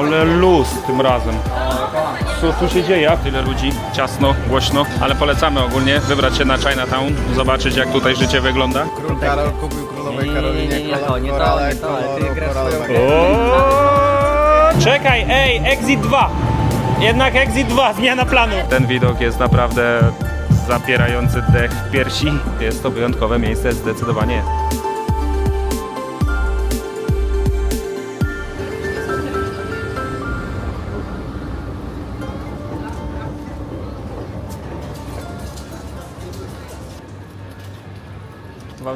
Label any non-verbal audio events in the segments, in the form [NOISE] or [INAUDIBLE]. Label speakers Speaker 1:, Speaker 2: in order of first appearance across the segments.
Speaker 1: Ale luz tym razem. Co tu się dzieje? Tyle ludzi, ciasno, głośno, ale polecamy ogólnie wybrać się na Chinatown, zobaczyć jak tutaj życie wygląda.
Speaker 2: Król Karol kupił królowej
Speaker 3: Nie, nie, nie,
Speaker 2: Karolinie
Speaker 3: nie, nie, to, nie to,
Speaker 2: korale!
Speaker 1: Czekaj, ej, Exit 2! Jednak Exit 2, zmiana planu. Ten widok jest naprawdę zapierający dech w piersi. Jest to wyjątkowe miejsce, zdecydowanie.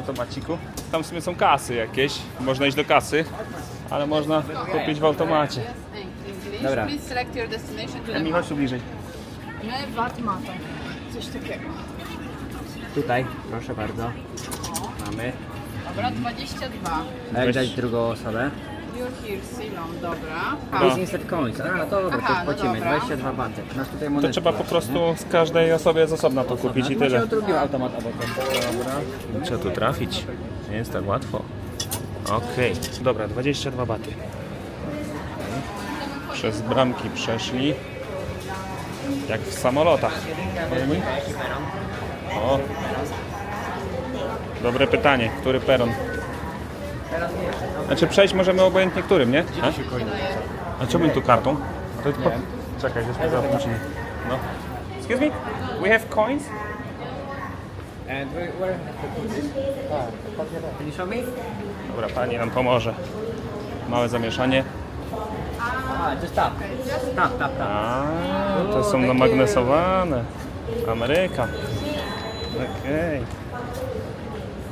Speaker 1: Automaciku. Tam w sumie są kasy jakieś. Można iść do kasy, ale można kupić w automacie.
Speaker 3: Dobra.
Speaker 4: Please select your destination to the
Speaker 1: Mi chodź tu bliżej.
Speaker 4: My Watmata. Coś takiego.
Speaker 3: Tutaj, proszę bardzo. Mamy.
Speaker 4: Dobra, 22.
Speaker 3: A jak
Speaker 1: Weź.
Speaker 3: dać drugą osobę?
Speaker 4: You're here, Ceylon, dobra.
Speaker 3: To jest insert coins. A, no to dobra,
Speaker 4: Aha,
Speaker 3: to
Speaker 4: no
Speaker 3: płacimy.
Speaker 4: dobra.
Speaker 3: 22 baty. Masz tutaj
Speaker 1: To
Speaker 3: monetki
Speaker 1: trzeba po prostu z każdej osobie z osobna to kupić i?
Speaker 3: Macie
Speaker 1: tyle.
Speaker 3: drugi automat obok.
Speaker 1: Trzeba tu trafić. Nie jest tak łatwo. Okej, dobra, 22 baty. Przez bramki przeszli. Jak w samolotach. O. Dobre pytanie, który peron? Znaczy przejść możemy obojętnie którym, nie? A, A czemu tu kartą? To po... Czekaj, żeśmy zawrócili. No. Excuse me? We have coins?
Speaker 3: And where, where Can you show me?
Speaker 1: Dobra, pani nam pomoże. Małe zamieszanie.
Speaker 3: Ah, just tap. Tap, tap, tap.
Speaker 1: A, to są namagnesowane. Ameryka. Okej.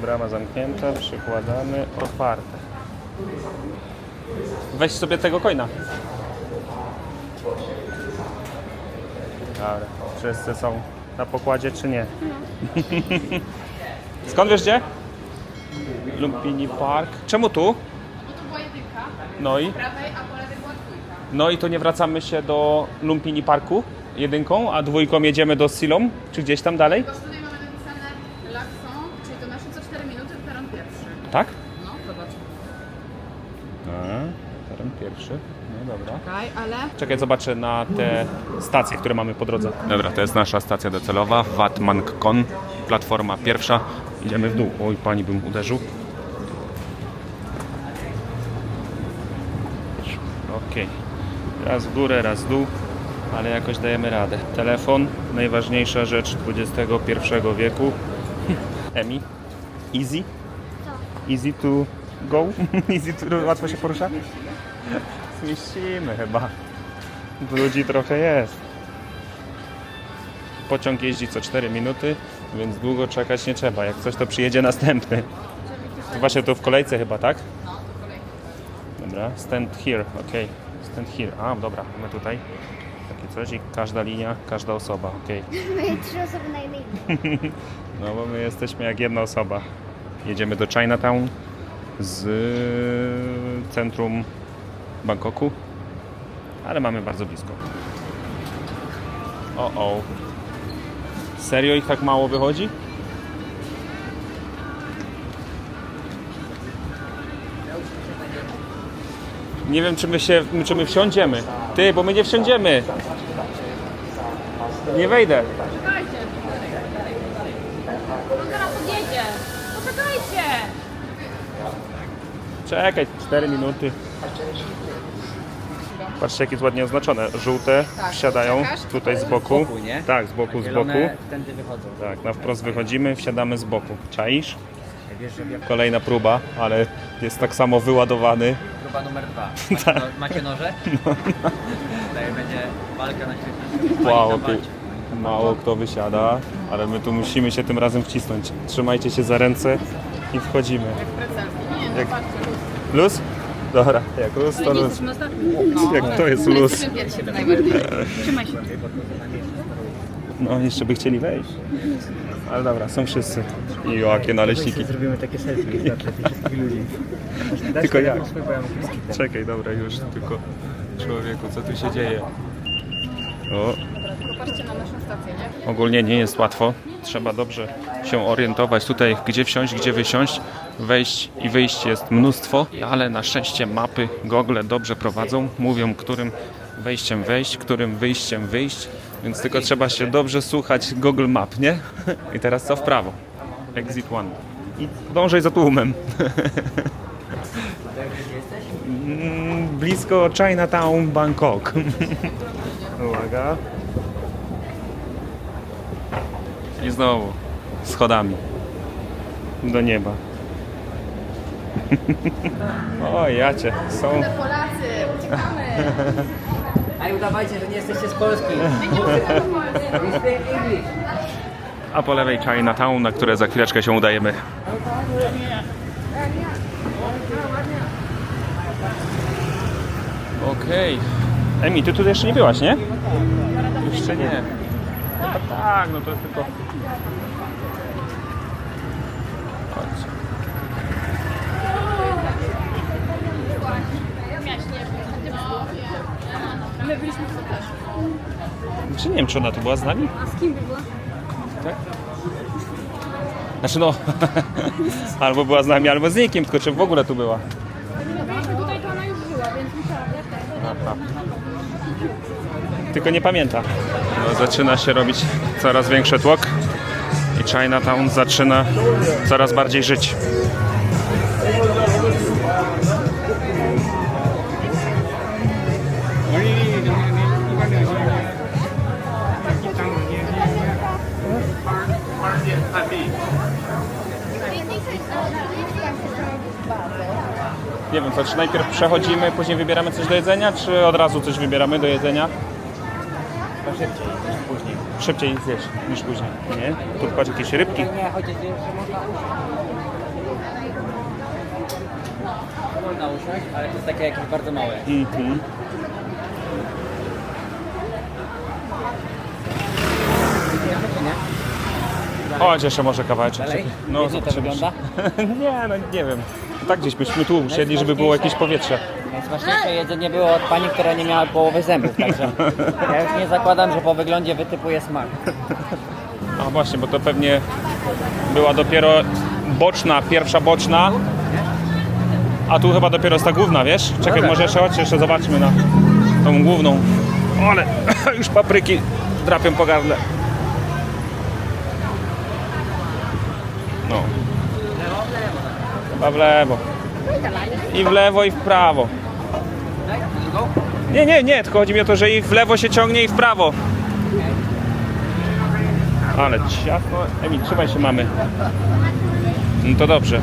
Speaker 1: Brama zamknięta, przykładamy, otwarte. Weź sobie tego coina. Dobra, wszyscy są na pokładzie czy nie? Skąd wiesz gdzie? Lumpini Park. Czemu tu?
Speaker 4: To była jedynka,
Speaker 1: No i?
Speaker 4: prawej, a po lewej była dwójka.
Speaker 1: No i to nie wracamy się do Lumpini Parku jedynką, a dwójką jedziemy do Silom, czy gdzieś tam dalej
Speaker 4: mamy napisane Laxon, czyli to nasze co 4 minuty, peron pierwszy.
Speaker 1: Tak?
Speaker 4: No, zobacz.
Speaker 1: A, teren pierwszy. No dobra.
Speaker 4: Czekaj, ale...
Speaker 1: Czekaj, zobaczę na te stacje, które mamy po drodze. Dobra, to jest nasza stacja docelowa, Watman-Kon, platforma pierwsza. Idziemy w dół. Oj, pani bym uderzył. Okej. Raz w górę, raz w dół, ale jakoś dajemy radę. Telefon, najważniejsza rzecz XXI wieku. [LAUGHS] Emi, easy? Easy to go? [LAUGHS] easy to, łatwo się porusza? Zmieścimy chyba. Ludzi trochę jest. Pociąg jeździ co 4 minuty, więc długo czekać nie trzeba. Jak coś, to przyjedzie następny. To właśnie to w kolejce chyba, tak?
Speaker 4: No.
Speaker 1: Dobra, stand here, ok. Stand here. A, dobra, mamy tutaj takie coś i każda linia, każda osoba, ok. [LAUGHS]
Speaker 5: My trzy osoby na jednej. [LAUGHS]
Speaker 1: No bo my jesteśmy jak jedna osoba. Jedziemy do Chinatown z centrum Bangkoku, ale mamy bardzo blisko. O, o. Serio ich tak mało wychodzi? Nie wiem, czy my się, czy my wsiądziemy. Ty, bo my nie wsiądziemy. Nie wejdę.
Speaker 4: Czekajcie. On zaraz podjedzie. Poczekajcie.
Speaker 1: Czekaj, 4 minuty. Patrzcie, jakie jest ładnie oznaczone. Żółte
Speaker 4: Tak,
Speaker 1: wsiadają
Speaker 4: czekasz?
Speaker 1: tutaj z boku.
Speaker 3: Z boku, nie?
Speaker 1: Tak, z boku, z boku.
Speaker 3: Zielone tędy wychodzą.
Speaker 1: Tak, na wprost wychodzimy, wsiadamy z boku. Czaisz?
Speaker 3: Jak wiesz, że ja-
Speaker 1: Kolejna próba, ale jest tak samo wyładowany.
Speaker 3: próba numer dwa. [LAUGHS]
Speaker 1: Tak.
Speaker 3: Macie, no, macie noże? Tutaj będzie walka na świecie.
Speaker 1: Wow, ty, mało kto wysiada, ale my tu musimy się tym razem wcisnąć. Trzymajcie się za ręce i wchodzimy.
Speaker 4: Jak
Speaker 1: Luz? Dobra, jak luz to luz.
Speaker 4: jesteśmy ostatni. No.
Speaker 1: Jak to jest luz?
Speaker 4: jesteśmy pierwsi, to najbardziej. Trzymaj się.
Speaker 1: No, jeszcze by chcieli wejść. Ale dobra, są wszyscy. I jakie naleśniki.
Speaker 3: Zrobimy takie selfie dla tych wszystkich ludzi.
Speaker 1: Tylko jak? Czekaj, dobra, już tylko człowieku, co tu się dzieje? O,
Speaker 4: Popatrzcie na naszą stację, nie?
Speaker 1: ogólnie nie jest łatwo. Trzeba dobrze się orientować tutaj, gdzie wsiąść, gdzie wysiąść. Wejść i wyjść jest mnóstwo, ale na szczęście mapy Google dobrze prowadzą. Mówią, którym wejściem wejść, którym wyjściem wyjść, więc tylko trzeba się dobrze słuchać Google Map, nie? I teraz co w prawo? Exit one. I dążaj za tłumem. Mm, Blisko Chinatown, Bangkok. Uwaga. I znowu schodami do nieba. [LAUGHS] o, jacie, są.
Speaker 4: Polacy, uciekamy!
Speaker 3: Ej, udawajcie, że nie jesteście z Polski.
Speaker 1: A po lewej Chinatown, na które za chwileczkę się udajemy. Okej. Emi, ty tu jeszcze nie byłaś, nie? Jeszcze nie. No tak, no to jest tylko... Chodź.
Speaker 4: My byliśmy tu też.
Speaker 1: Czy nie wiem, czy ona tu była z nami?
Speaker 4: A z kim była?
Speaker 1: Tak? Znaczy no, [LAUGHS] albo była z nami, albo z nikim, tylko czy w ogóle tu była.
Speaker 4: Byliśmy tutaj, to ona już żyła, więc musiała
Speaker 1: Aha. Tylko nie pamięta. No, zaczyna się robić coraz większy tłok i Chinatown zaczyna coraz bardziej żyć. Nie wiem, co, czy najpierw przechodzimy, później wybieramy coś do jedzenia, czy od razu coś wybieramy do jedzenia?
Speaker 3: Szybciej, później.
Speaker 1: Szybciej zjesz niż później, nie? Tu patrz jakieś rybki.
Speaker 3: Nie, chociaż jeszcze można usiąść. Można usiąść, ale to jest takie jakieś bardzo małe.
Speaker 1: Mhm. Chodź jeszcze może kawałeczek.
Speaker 3: Dalej?
Speaker 1: No,
Speaker 3: Pięknie to
Speaker 1: zobaczymy.
Speaker 3: wygląda? [LAUGHS]
Speaker 1: nie, no nie wiem. Tak gdzieś byśmy tu usiedli, żeby było jakieś powietrze.
Speaker 3: Najsmaczniejsze jedzenie było od pani, która nie miała połowy zębów, także [LAUGHS] ja już nie zakładam, że po wyglądzie wytypuje smak.
Speaker 1: A właśnie, bo to pewnie była dopiero boczna, pierwsza boczna. A tu chyba dopiero jest ta główna, wiesz? Czekaj,
Speaker 3: Dobra.
Speaker 1: może jeszcze chodź, jeszcze zobaczmy na tą główną. Ale [COUGHS] już papryki drapią po gardle. No. Chyba w lewo. I w lewo, i w prawo. Nie, nie, nie, tylko chodzi mi o to, że i w lewo się ciągnie, i w prawo. Ale ciasno. Emil, trzymaj się mamy. No to dobrze.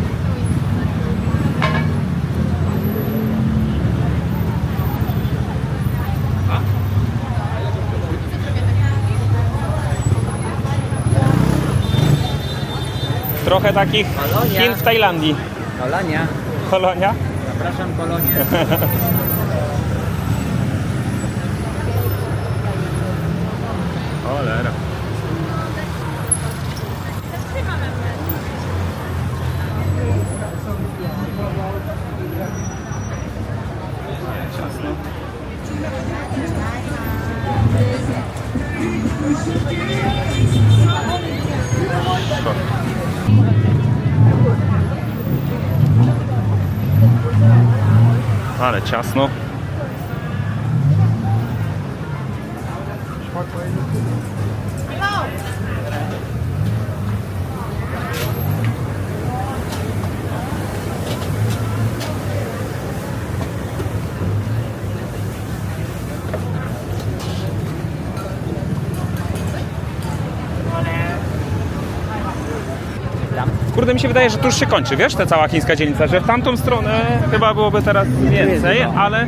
Speaker 1: Trochę takich
Speaker 3: Kolonia.
Speaker 1: Chin w Tajlandii.
Speaker 3: Kolonia,
Speaker 1: Kolonia?
Speaker 3: zapraszam kolonię. [LAUGHS]
Speaker 1: Cholera. Ale ciasno. Mi się wydaje, że tu już się kończy, wiesz, ta cała chińska dzielnica, że w tamtą stronę chyba byłoby teraz więcej, ale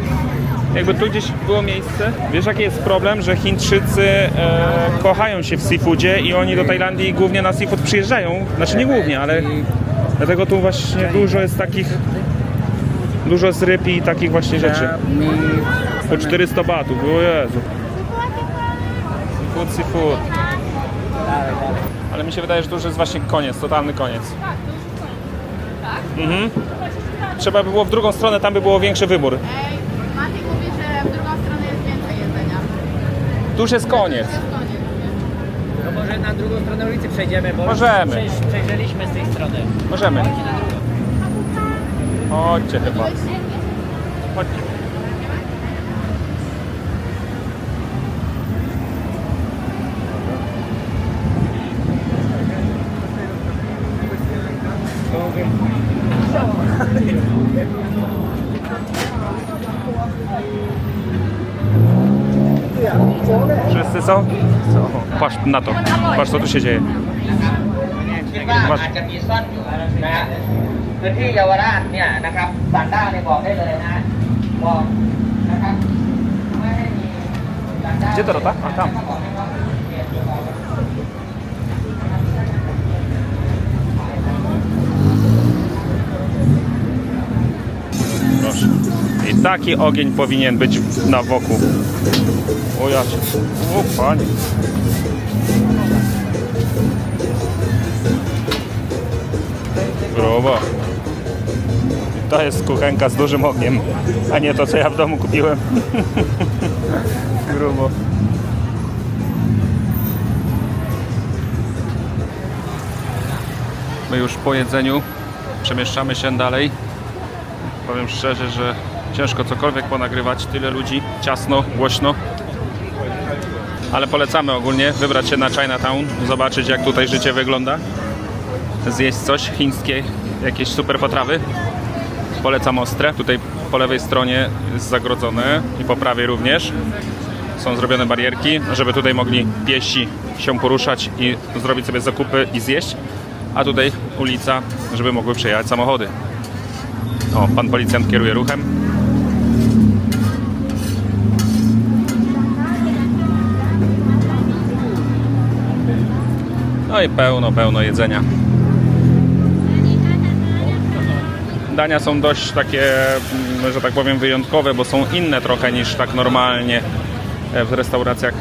Speaker 1: jakby tu gdzieś było miejsce. Wiesz, jaki jest problem, że Chińczycy e, kochają się w seafoodzie i oni do Tajlandii głównie na seafood przyjeżdżają. Znaczy nie głównie, ale dlatego tu właśnie dużo jest takich, dużo z ryb i takich właśnie rzeczy. Po 400 batów, o Jezu. Seafood, seafood. Ale mi się wydaje, że to już jest właśnie koniec, totalny koniec. Mhm. Trzeba by było w drugą stronę, tam by było większy wybór.
Speaker 4: Ej, Maciek mówi, że w drugą stronę jest więcej jedzenia.
Speaker 1: Tu już jest koniec.
Speaker 4: To jest koniec. nie?
Speaker 3: No może na drugą stronę ulicy przejdziemy, bo
Speaker 1: Możemy.
Speaker 3: Przejrzeliśmy z tej strony.
Speaker 1: Możemy.
Speaker 3: Chodźcie na drugą.
Speaker 1: Chodźcie chyba. Chodźcie. Wszyscy są? Są. Patrz na to. Patrz co tu się dzieje.
Speaker 2: คิดว่าอาจจะมีซ่อนอยู่นะฮะพื้นที่เยาวราชเนี่ยนะครับสันด้าเนี่ยบอกได้เลยนะบอกนะครับไม่ให้มีสันด้า
Speaker 1: Gdzie Dorota? A tam. Proszę. I taki ogień powinien być na wokół. O ja cię. O panie. Grubo. To jest kuchenka z dużym ogniem, a nie to co ja w domu kupiłem. [LAUGHS] Grubo. My już po jedzeniu przemieszczamy się dalej. Powiem szczerze, że ciężko cokolwiek ponagrywać. Tyle ludzi, ciasno, głośno. Ale polecamy ogólnie wybrać się na Chinatown, zobaczyć jak tutaj życie wygląda. Zjeść coś chińskie, jakieś super potrawy. Polecam ostre. Tutaj po lewej stronie jest zagrodzone i po prawej również. Są zrobione barierki, żeby tutaj mogli piesi się poruszać i zrobić sobie zakupy i zjeść. A tutaj ulica, żeby mogły przejechać samochody. O, pan policjant kieruje ruchem. No i pełno, pełno jedzenia. Dania są dość takie, mm, że tak powiem, wyjątkowe, bo są inne trochę niż tak normalnie e, w restauracjach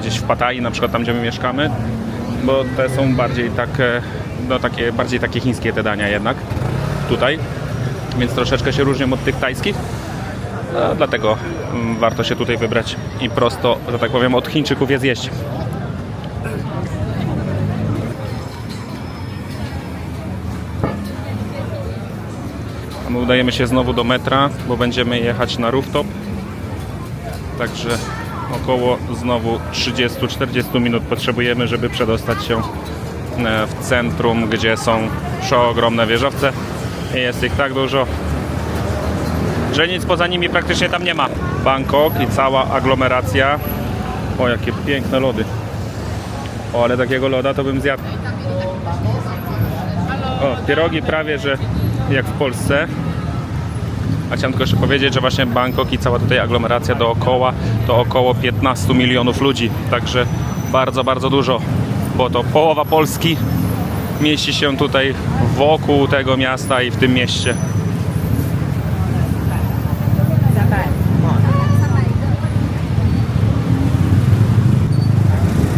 Speaker 1: gdzieś w Pattaya, na przykład tam, gdzie my mieszkamy, bo te są bardziej takie, no takie, bardziej takie chińskie te dania jednak tutaj więc troszeczkę się różnią od tych tajskich. No, dlatego mm, warto się tutaj wybrać i prosto, że tak powiem, od Chińczyków je zjeść. My udajemy się znowu do metra, bo będziemy jechać na rooftop. Także około znowu 30-40 minut potrzebujemy, żeby przedostać się e, w centrum, gdzie są przeogromne wieżowce. Jest ich tak dużo, że nic poza nimi praktycznie tam nie ma. Bangkok i cała aglomeracja. O, jakie piękne lody. O, ale takiego loda to bym zjadł. O, pierogi prawie, że jak w Polsce. A chciałem tylko jeszcze powiedzieć, że właśnie Bangkok i cała tutaj aglomeracja dookoła to około 15 milionów ludzi. Także bardzo, bardzo dużo, bo to połowa Polski mieści się tutaj wokół tego miasta i w tym mieście.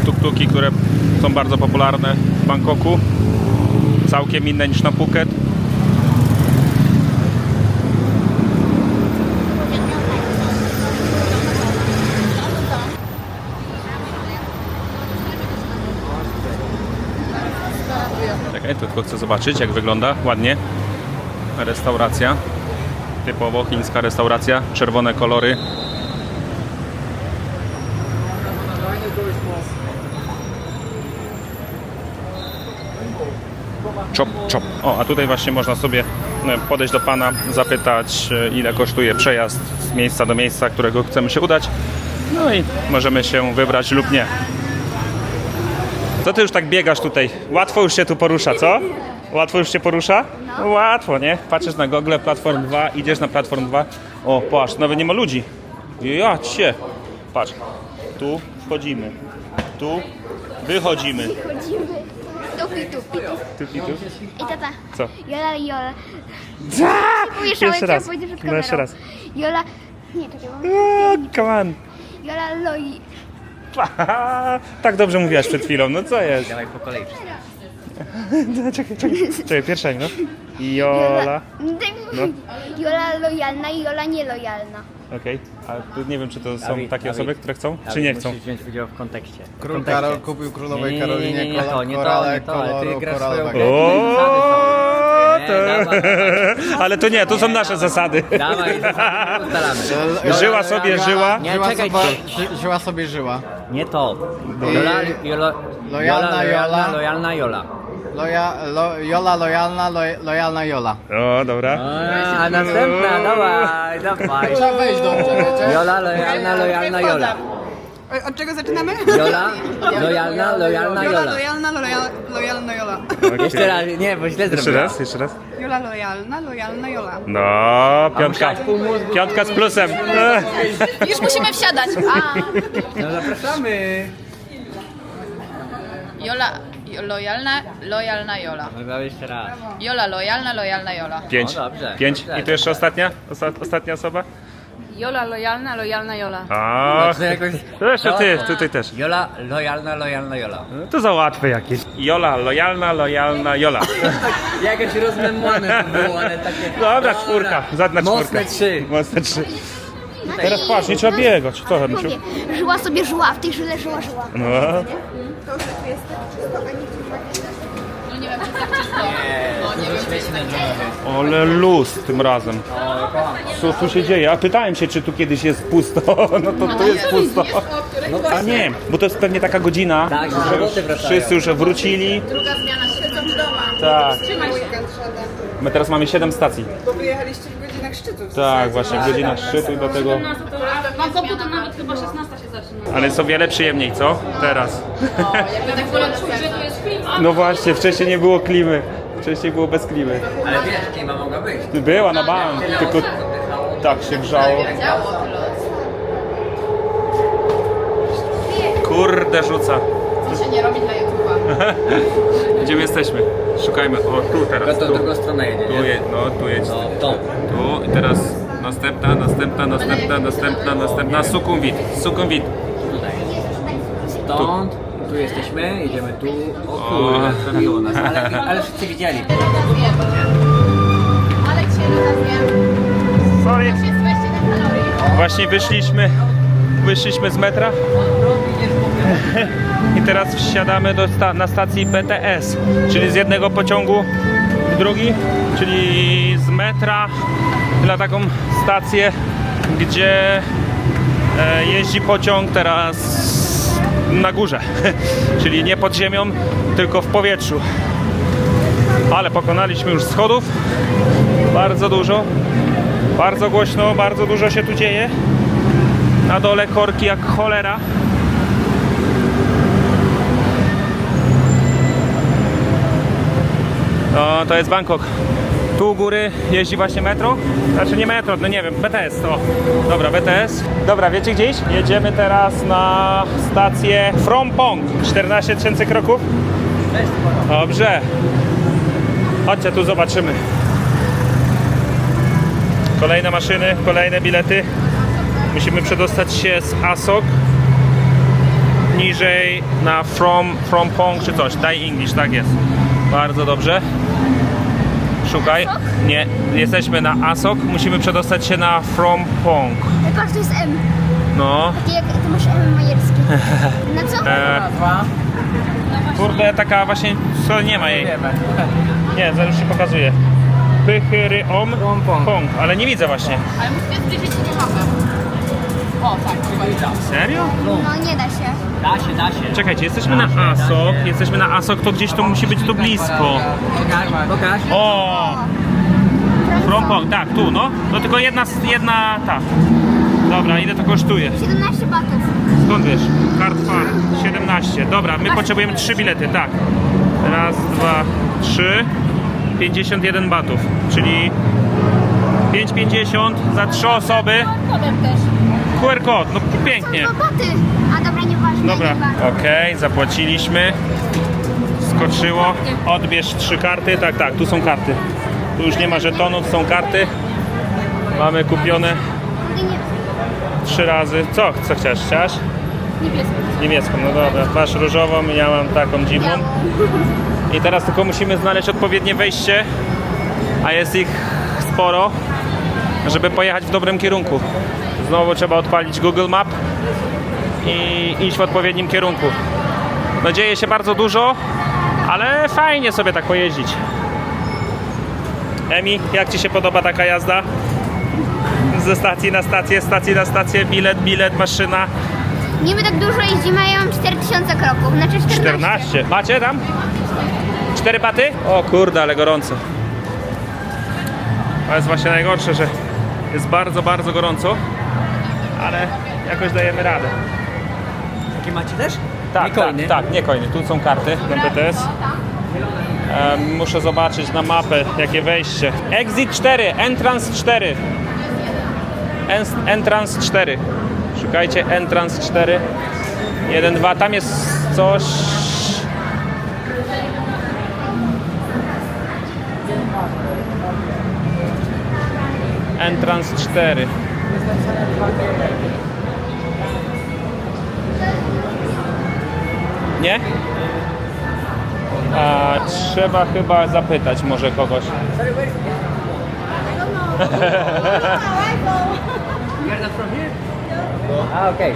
Speaker 1: Tuk-tuki, które są bardzo popularne w Bangkoku. Całkiem inne niż na Phuket. Czekaj, to tylko chcę zobaczyć jak wygląda ładnie. Restauracja. Typowo chińska restauracja. Czerwone kolory. Chop, chop. O, a tutaj właśnie można sobie e, podejść do pana, zapytać e, ile kosztuje przejazd z miejsca do miejsca, którego chcemy się udać. No i możemy się wybrać lub nie. Co ty już tak biegasz tutaj? Łatwo już się tu porusza, co? Łatwo już się porusza? No. Łatwo, nie? Patrzysz na Google, Platform 2, idziesz na Platform 2. O, patrz, nawet nie ma ludzi. Ja cię. Patrz, tu wchodzimy, tu wychodzimy.
Speaker 5: Chodzimy. Tupi, tupi.
Speaker 1: Tu i tu.
Speaker 5: I tata.
Speaker 1: Co?
Speaker 5: Jola, Jola.
Speaker 1: Jeszcze
Speaker 5: cię,
Speaker 1: raz. No jeszcze raz.
Speaker 5: Jola... Nie, czekaj, bo...
Speaker 1: Come on.
Speaker 5: Jola, Loi.
Speaker 1: Tak dobrze mówiłaś przed chwilą, no co jest?
Speaker 3: Dawaj po kolei. [LAUGHS]
Speaker 1: No, czekaj, czekaj, czekaj, pierwsza, no. Jola.
Speaker 5: No. Jola lojalna i Jola nielojalna.
Speaker 1: Okej, a tu nie wiem, czy to są
Speaker 3: Dawid,
Speaker 1: takie
Speaker 3: Dawid.
Speaker 1: osoby, które chcą, czy
Speaker 3: Dawid,
Speaker 1: nie chcą.
Speaker 3: Musisz wziąć udział w kontekście. W
Speaker 6: Król
Speaker 3: kontekście.
Speaker 6: Karol kupił królowej
Speaker 3: Nie, nie, nie,
Speaker 6: Karolinie
Speaker 3: nie, nie, to, nie to,
Speaker 6: korale
Speaker 3: nie to, ale ty
Speaker 6: koloru
Speaker 3: grasz swoją grę.
Speaker 1: O,
Speaker 3: Zasady są. Nie, dawaj,
Speaker 1: Ale to nie, to są nasze zasady.
Speaker 3: Dawaj, ustalamy.
Speaker 1: Żyła sobie, żyła.
Speaker 3: Nie,
Speaker 6: żyła,
Speaker 3: czekaj,
Speaker 6: sobie,
Speaker 3: to-
Speaker 6: ży, żyła sobie żyła.
Speaker 3: Nie to. Jola, Jola,
Speaker 6: Lojalna
Speaker 3: Jola, lojalna,
Speaker 6: Jola.
Speaker 3: lojalna Jola.
Speaker 6: Loja, lo, Jola lojalna, lo, lojalna Jola.
Speaker 1: O, dobra.
Speaker 3: A, a następna, dawaj, dawaj.
Speaker 6: Trzeba wejść wiecie?
Speaker 3: Jola, lojalna, lojalna Jola.
Speaker 4: Od czego zaczynamy?
Speaker 3: Jola, lojalna, lojalna Jola.
Speaker 4: lojalna, lojalna, lojalna Jola.
Speaker 3: Jeszcze raz, nie, bo źle
Speaker 1: Jeszcze
Speaker 3: zrobiłem.
Speaker 1: raz, jeszcze raz.
Speaker 4: Jola lojalna, lojalna Jola.
Speaker 1: No, piątka. Piątka z plusem.
Speaker 4: Już musimy wsiadać. A.
Speaker 3: No zapraszamy.
Speaker 7: Jola, lojalna, lojalna Jola.
Speaker 3: Chyba jeszcze raz.
Speaker 7: Jola, lojalna, lojalna Jola.
Speaker 1: Pięć.
Speaker 3: O, dobrze.
Speaker 1: Pięć.
Speaker 3: Dobrze.
Speaker 1: I tu jeszcze ostatnia? Osta ostatnia osoba?
Speaker 7: Jola, lojalna, lojalna Jola.
Speaker 1: A,
Speaker 3: No to jakoś-
Speaker 1: to jeszcze ty, tutaj też.
Speaker 3: Jola, lojalna, lojalna Jola.
Speaker 1: No, To za łatwe jakieś. Jola, lojalna, lojalna Jola. [LAUGHS]
Speaker 3: Jakieś rozmemłane to było, ale takie...
Speaker 1: Dobra, czwórka. Zadna czwórka.
Speaker 3: Mocne trzy.
Speaker 1: Mocne trzy. Teraz patrz, nie trzeba biegać. Co,
Speaker 5: żyła sobie żyła, w tej żyle żyła żyła.
Speaker 1: No.
Speaker 7: No nie wiem, czy tak czysto. No nie wiem, czy jest takie.
Speaker 1: Ale luz tym razem. Co tu się dzieje? A pytałem się, czy tu kiedyś jest pusto. [LAUGHS] No to tu jest pusto. A nie, bo to jest pewnie taka godzina,
Speaker 3: Tak, z
Speaker 1: że
Speaker 3: roboty
Speaker 1: już
Speaker 3: wracają.
Speaker 1: wszyscy już wrócili.
Speaker 4: Druga zmiana świecą w doma.
Speaker 1: Tak.
Speaker 4: Trzymaj.
Speaker 1: My teraz mamy 7 stacji.
Speaker 4: Bo wyjechaliście w godzinach szczytu.
Speaker 1: Tak, właśnie w godzinach szczytu i do tego.
Speaker 7: Mam komputer nawet chyba 16 się zaczyna.
Speaker 1: Ale jest o wiele przyjemniej, co? Teraz.
Speaker 7: Jakby tak wolę czuć, że tu jest film.
Speaker 1: No właśnie, wcześniej nie było klimy. Wcześniej było bez klimy.
Speaker 3: Ale wiesz, klima mogła być.
Speaker 1: Była na bank, tylko tak się grzało.
Speaker 7: Tyle.
Speaker 1: Kurde rzuca.
Speaker 7: Co się nie robi dla YouTube'a. [LAUGHS]
Speaker 1: Gdzie my jesteśmy? Szukajmy. O, tu teraz.
Speaker 3: To w
Speaker 1: Tu,
Speaker 3: drugą stronę jedzie,
Speaker 1: tu
Speaker 3: nie?
Speaker 1: jedź, no tu jedź.
Speaker 3: No, to.
Speaker 1: Tu i teraz następna, następna, następna, następna, następna. Sukumwit. Sukumwit.
Speaker 3: Stąd, tu jesteśmy, jedziemy tu. O kurde, zrobiło nas, ale, ale wszyscy widzieli.
Speaker 7: Ale cię rozumiem.
Speaker 1: Sorry.
Speaker 7: Jest 27 kalorii.
Speaker 1: Właśnie wyszliśmy, wyszliśmy z metra i teraz wsiadamy do sta- na stacji BTS, czyli z jednego pociągu w drugi, czyli z metra na taką stację, gdzie e, jeździ pociąg teraz na górze, [LAUGHS] czyli nie pod ziemią, tylko w powietrzu. Ale pokonaliśmy już schodów, bardzo dużo. Bardzo głośno, bardzo dużo się tu dzieje. Na dole korki jak cholera. No, to jest Bangkok. Tu u góry jeździ właśnie metro. Znaczy nie metro, no nie wiem, BTS. O, dobra, BTS. Dobra, wiecie gdzieś? Jedziemy teraz na stację Frompong. 14 tysięcy kroków. Dobrze. Chodźcie, tu zobaczymy. Kolejne maszyny, kolejne bilety. Musimy przedostać się z Asok niżej na From, from Pong czy coś. Daj English, tak jest. Bardzo dobrze. Szukaj. Nie, jesteśmy na Asok. Musimy przedostać się na From Pong.
Speaker 5: Patrz, to jest M.
Speaker 1: No.
Speaker 5: Takie jak ty masz M majerskie. [LAUGHS] Na co?
Speaker 1: E, kurde, taka właśnie, co nie ma jej. Nie, zaraz się pokazuje. Pychyry om pong, ale nie widzę właśnie.
Speaker 7: Ale zbliżyć sobie mapę. O, tak, chyba i tak.
Speaker 1: Serio?
Speaker 5: No nie da się.
Speaker 3: Da się, da się.
Speaker 1: Czekajcie, jesteśmy na Asok, jesteśmy na Asok, to gdzieś to musi być tu blisko.
Speaker 3: Pokaż, pokaż.
Speaker 1: O! Frompong, tak, tu, no. No tylko jedna, jedna, ta. Dobra, ile to kosztuje?
Speaker 5: 17 batów.
Speaker 1: Skąd wiesz? Card Far, 17. Dobra, my potrzebujemy trzy bilety, tak. Raz, dwa, trzy. 51 batów, czyli 5,50 za trzy osoby.
Speaker 7: Kodem też.
Speaker 1: QR kod, no pięknie.
Speaker 5: A dobra, nieważne.
Speaker 1: Dobra, okej, zapłaciliśmy. Skoczyło. Odbierz trzy karty. Tak, tak, tu są karty. Tu już nie ma żetonów, są karty. Mamy kupione
Speaker 5: nie.
Speaker 1: trzy razy. Co, co chciałaś? Chciałaś?
Speaker 7: Niebieską.
Speaker 1: Niebieską, no dobra. Masz różową, ja mam taką dziwną. I teraz tylko musimy znaleźć odpowiednie wejście, a jest ich sporo, żeby pojechać w dobrym kierunku. Znowu trzeba odpalić Google Map i iść w odpowiednim kierunku. No dzieje się bardzo dużo, ale fajnie sobie tak pojeździć. Emi, jak Ci się podoba taka jazda? Ze stacji na stację, stacji na stację, bilet, bilet, maszyna.
Speaker 5: Niby tak dużo jeździmy, a ja mam 4000 kroków, znaczy 14.
Speaker 1: 14. Macie tam? Cztery baty? O kurde, ale gorąco. To jest właśnie najgorsze, że jest bardzo, bardzo gorąco, ale jakoś dajemy radę.
Speaker 3: Jakie macie też?
Speaker 1: Tak,
Speaker 3: Niekojny.
Speaker 1: tak, tak, nie kojny. Tu są karty BTS. Em, muszę zobaczyć na mapę, jakie wejście. Exit 4, entrance 4. En- entrance 4. Szukajcie entrance 4. 1, 2, tam jest coś. Entrance 4. Nie? A, trzeba chyba zapytać może kogoś.
Speaker 3: You're not from here? Ah, okay.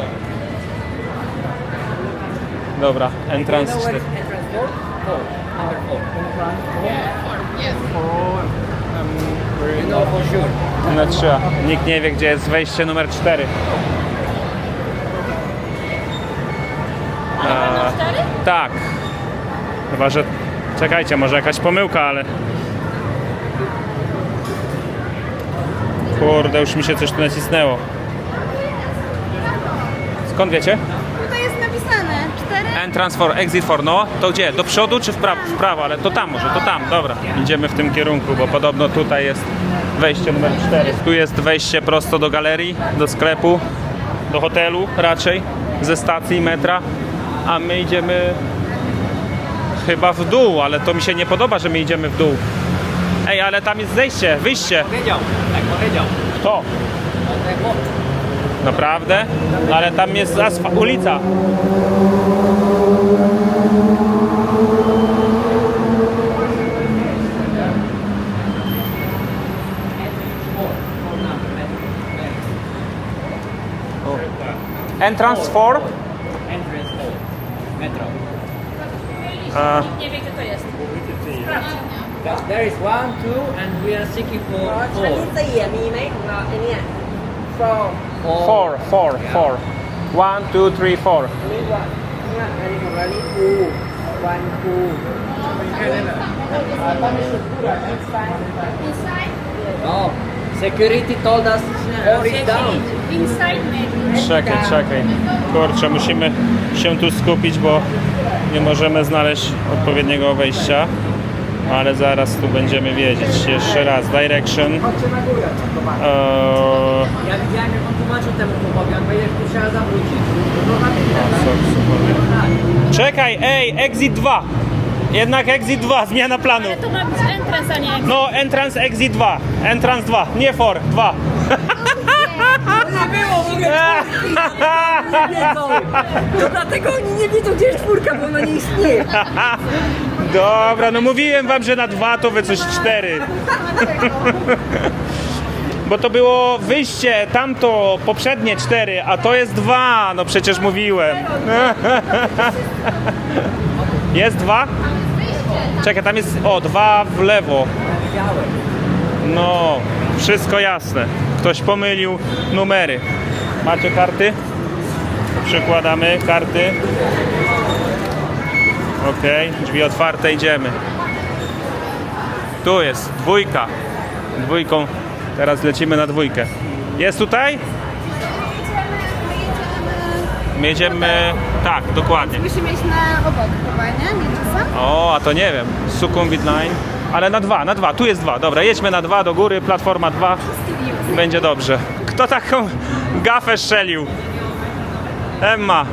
Speaker 1: Dobra, entrance
Speaker 3: You know where
Speaker 1: 4.
Speaker 3: is entrance four? Four. Number four. You know for sure.
Speaker 1: Numer 3. Nikt nie wie, gdzie jest wejście numer 4. Tak. Chyba, że... Czekajcie, może jakaś pomyłka, ale... Kurde, już mi się coś tu nacisnęło. Skąd wiecie?
Speaker 4: Tutaj jest napisane 4.
Speaker 1: Entrance for, exit for, no. To gdzie? Do przodu czy w prawo? W prawo, ale to tam może, to tam, dobra. Idziemy w tym kierunku, bo podobno tutaj jest wejście numer 4. Tu jest wejście prosto do galerii, do sklepu, do hotelu raczej, ze stacji metra, a my idziemy chyba w dół, ale to mi się nie podoba, że my idziemy w dół. Ej, ale tam jest zejście, wyjście.
Speaker 3: Powiedział. Tak powiedział.
Speaker 1: Kto? Naprawdę? Ale tam jest ulica. Entrance 4?
Speaker 3: Entrance four. Metro.
Speaker 1: A,
Speaker 4: Nie wie, gdzie to jest.
Speaker 3: There is one, two, and we are seeking for
Speaker 8: ชั้น
Speaker 3: four.
Speaker 8: ที่สี่อะมีไหมของเราไอเนี่ย from
Speaker 1: four, four, four. One, two, three, four.
Speaker 8: อันนี้ว่าเนี่ยอันนี้ของเรานี่ two one two แค่นั้นแหละต้องมีสุดพูดอะ inside
Speaker 3: No. Security told us four is down.
Speaker 4: Inside maybe.
Speaker 1: Czekaj, czekaj. Kurczę, musimy się tu skupić, bo nie możemy znaleźć odpowiedniego wejścia. Ale zaraz tu będziemy wiedzieć. Jeszcze raz. Direction. Eee,
Speaker 3: Ja widziałem, jak on tłumaczył temu chłopowi, że tu trzeba zawrócić. No, no, tak.
Speaker 1: Czekaj, ej, exit 2. Jednak exit 2, zmiana planu.
Speaker 4: To ma być entrance, a nie exit.
Speaker 1: No, entrance exit 2. Entrance 2, nie for 2.
Speaker 8: nie było w ogóle wiedzą to dlatego oni nie wiedzą gdzie jest czwórka bo ona nie istnieje
Speaker 1: Dobra, no mówiłem wam, że na 2 to wy coś 4. Bo to było wyjście, tamto poprzednie 4, a to jest 2. No przecież mówiłem. Jest 2? Czekaj, tam jest. O, 2 w lewo. No, wszystko jasne. Ktoś pomylił numery. Macie karty? Przykładamy karty. Okej, drzwi otwarte, idziemy. Tu jest dwójka. Dwójką. Teraz lecimy na dwójkę. Jest tutaj? My jedziemy. Tak, dokładnie.
Speaker 4: Musimy iść na obok chyba, nie? Nie czasem?
Speaker 1: O, a to nie wiem. Sukhumvit Line. Ale na dwa, na dwa. Tu jest dwa. Dobra, jedźmy na dwa do góry, platforma dwa. Będzie dobrze. Kto taką gafę strzelił? Emma,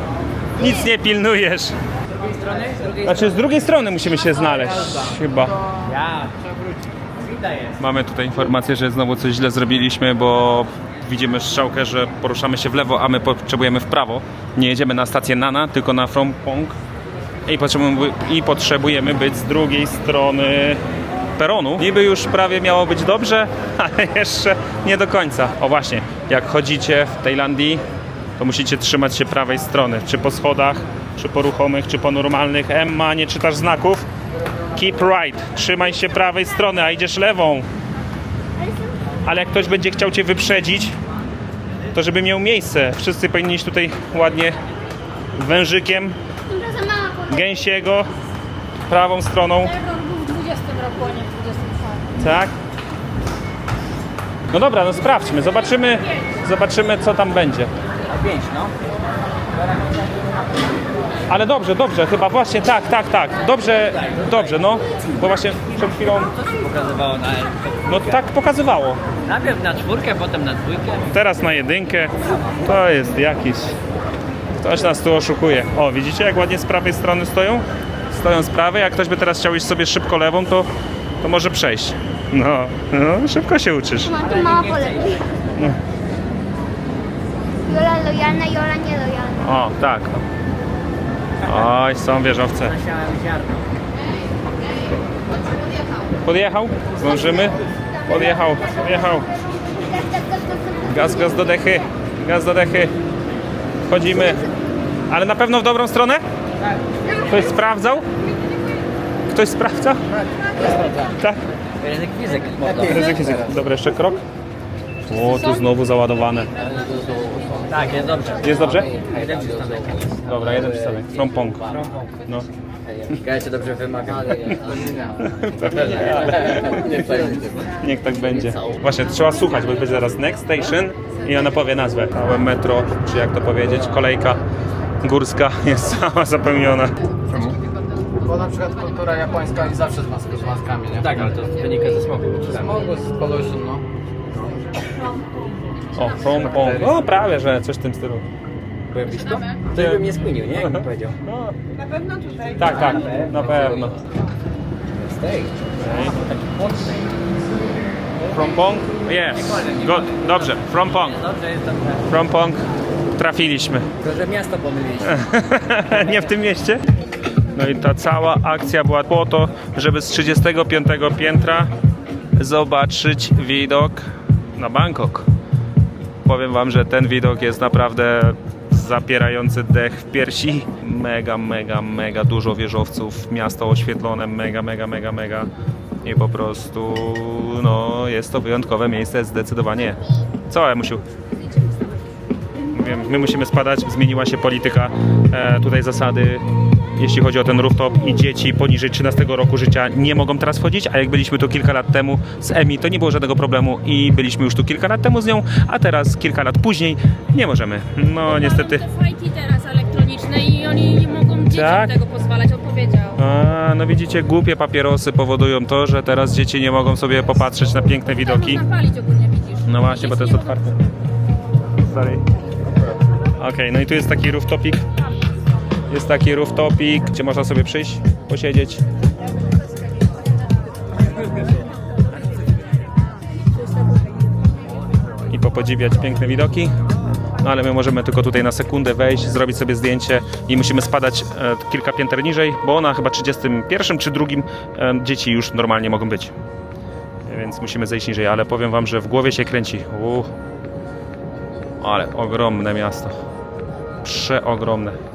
Speaker 1: nic nie pilnujesz.
Speaker 3: Z drugiej strony? Z drugiej
Speaker 1: Znaczy z drugiej strony musimy się znaleźć chyba.
Speaker 3: Ja.
Speaker 1: Mamy tutaj informację, że znowu coś źle zrobiliśmy, bo widzimy strzałkę, że poruszamy się w lewo, a my potrzebujemy w prawo. Nie jedziemy na stację Nana, tylko na Frompong. I potrzebujemy, I potrzebujemy być z drugiej strony peronu. Niby już prawie miało być dobrze, [LAUGHS] ale jeszcze nie do końca. O właśnie, jak chodzicie w Tajlandii, to musicie trzymać się prawej strony. Czy po schodach, czy po ruchomych, czy po normalnych. Emma, nie czytasz znaków? Keep right. Trzymaj się prawej strony, a idziesz lewą. Ale jak ktoś będzie chciał Cię wyprzedzić, to żeby miał miejsce. Wszyscy powinni iść tutaj ładnie wężykiem, gęsiego, prawą stroną.
Speaker 4: Egon był w 20 roku, a nie w 24.
Speaker 1: Tak? No dobra, no sprawdźmy, zobaczymy, zobaczymy co tam będzie.
Speaker 3: A pięć, no.
Speaker 1: Ale dobrze, dobrze, chyba właśnie tak, tak, tak. Dobrze, dobrze, no. Bo właśnie przed chwilą,
Speaker 3: pokazywało na
Speaker 1: no tak pokazywało.
Speaker 3: Najpierw na czwórkę, potem na dwójkę.
Speaker 1: Teraz na jedynkę. To jest jakiś... Ktoś nas tu oszukuje. O, widzicie jak ładnie z prawej strony stoją? Stoją z prawej, jak ktoś by teraz chciał iść sobie szybko lewą, to, to może przejść. No, no, szybko się uczysz.
Speaker 5: Ma tu mała pole. Jola lojalna, Jola nielojalna.
Speaker 1: O, tak. Oj, są wieżowce. Podjechał? Zdążymy? Podjechał, podjechał. Gaz, gaz do dechy. Gaz do dechy. Wchodzimy. Ale na pewno w dobrą stronę? Ktoś sprawdzał? Ktoś sprawdza? Tak.
Speaker 3: Ryzyk fizyk.
Speaker 1: Ryzyk, ryzyk. Dobra, jeszcze krok. O, tu znowu załadowane.
Speaker 3: Tak, jest dobrze.
Speaker 1: Jest dobrze?
Speaker 3: Jeden przystanek.
Speaker 1: Dobra, jeden przystanek. Trompong. No.
Speaker 3: Ja cię dobrze wymawiam.
Speaker 1: Niech tak będzie. Właśnie, trzeba słuchać, bo będzie zaraz next station i ona powie nazwę. Całe metro, czy jak to powiedzieć, kolejka górska [LAUGHS] jest cała zapełniona.
Speaker 6: Bo na przykład kultura japońska i zawsze z, mask z maskami, nie?
Speaker 3: Tak, ale to wynika ze smogu.
Speaker 6: Smogu z pollution, no.
Speaker 1: O, trompong. O, prawie, że coś w tym stylu.
Speaker 3: Byłem blisko? Ktoś by mnie skłonił, nie? Jakbym powiedział.
Speaker 4: Na pewno tutaj.
Speaker 1: Tak, tak, na pewno.
Speaker 3: Stay.
Speaker 1: Frompong? Yes. Good. Dobrze, Frompong.
Speaker 3: Dobrze, jest dobrze.
Speaker 1: Frompong. Trafiliśmy. [LAUGHS]
Speaker 3: Tylko, że miasto pomyliliśmy.
Speaker 1: nie w tym mieście. No i ta cała akcja była po to, żeby z 35 piętra zobaczyć widok na Bangkok. Powiem wam, że ten widok jest naprawdę zapierający dech w piersi. Mega, mega, mega dużo wieżowców, miasto oświetlone, mega, mega, mega, mega. I po prostu, no, jest to wyjątkowe miejsce, zdecydowanie. Co, Emusiu? Mówię, my musimy spadać, zmieniła się polityka, e, tutaj zasady, jeśli chodzi o ten rooftop i dzieci poniżej 13 roku życia nie mogą teraz wchodzić, a jak byliśmy tu kilka lat temu z Emi, to nie było żadnego problemu i byliśmy już tu kilka lat temu z nią, a teraz kilka lat później nie możemy. No niestety.
Speaker 4: Te fajki teraz elektroniczne i oni nie mogą dzieciom
Speaker 1: Tak?
Speaker 4: tego pozwalać, on powiedział.
Speaker 1: A, no widzicie, głupie papierosy powodują to, że teraz dzieci nie mogą sobie popatrzeć na piękne widoki.
Speaker 4: Można palić ogólnie, widzisz.
Speaker 1: No właśnie, bo to jest otwarte. Sorry. Okej, no i tu jest taki rooftopik. Jest taki rooftopik, gdzie można sobie przyjść, posiedzieć. I popodziwiać piękne widoki. No ale my możemy tylko tutaj na sekundę wejść, zrobić sobie zdjęcie i musimy spadać e, kilka pięter niżej, bo na chyba 31 czy drugim e, dzieci już normalnie mogą być. Więc musimy zejść niżej, ale powiem wam, że w głowie się kręci. Uuu. Ale ogromne miasto. Przeogromne.